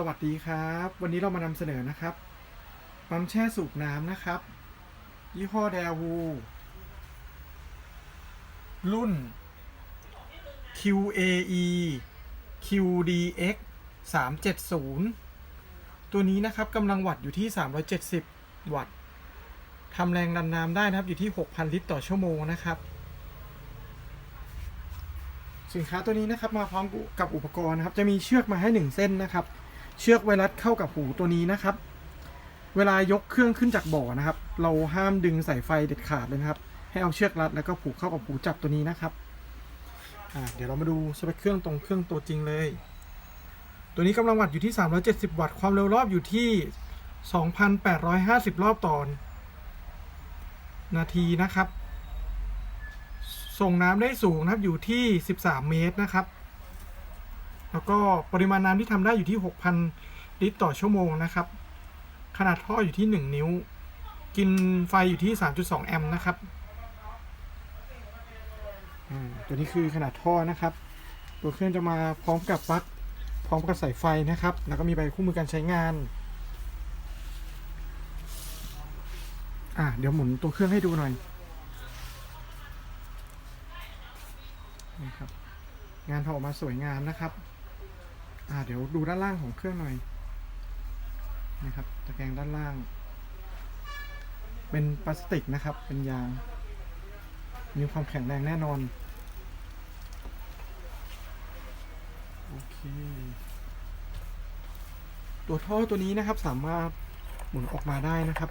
สวัสดีครับ วันนี้เรามานำเสนอนะครับปั๊มแช่สูบน้ำนะครับ ยี่ห้อแดวู รุ่น QAE QDX 370 ตัวนี้นะครับกำลังวัตต์อยู่ที่ 370 วัตต์ทำแรงดันน้ำได้นะครับอยู่ที่ 6,000 ลิตรต่อชั่วโมงนะครับ สินค้าตัวนี้นะครับมาพร้อมกับอุปกรณ์นะครับ จะมีเชือกมาให้หนึ่งเส้นนะครับ เชือกไวรัสเข้ากับหูตัวนี้นะครับ เวลายกเครื่องขึ้นจากบ่อนะครับ เราห้ามดึงสายไฟเด็ดขาดเลยนะครับ ให้เอาเชือกรัดแล้วก็ผูกเข้ากับหูจับตัวนี้นะครับเดี๋ยวเรามาดูสเปคเครื่องตรงเครื่องตัวจริงเลย ตัวนี้กำลังวัตต์อยู่ที่ 370 วัตต์ ความเร็วรอบอยู่ที่ 2,850 รอบต่อนาทีนะครับ ส่งน้ำได้สูงนะครับอยู่ที่ 13 เมตรนะครับ แล้วก็ปริมาณน้ำที่ทำได้อยู่ที่ 6,000 ลิตรต่อชั่วโมงนะครับ ขนาดท่ออยู่ที่ 1 นิ้ว กินไฟอยู่ที่ 3.2 แอมป์นะครับอ่าตัวนี้คือขนาดท่อนะครับ ตัวเครื่องจะมาพร้อมกับปลั๊กพร้อมกับสายไฟนะครับ แล้วก็มีใบคู่มือการใช้งานอ่าเดี๋ยวหมุนตัวเครื่องให้ดูหน่อยนี่ครับงานทำออกมาสวยงามนะครับ อ่าเดี๋ยวดูด้านล่างของเครื่องหน่อยนะครับตะแกรงด้านล่าง เป็นพลาสติกนะครับ เป็นยาง มีความแข็งแรงแน่นอน โอเค ตัวท่อตัวนี้นะครับสามารถหมุนออกมาได้นะครับ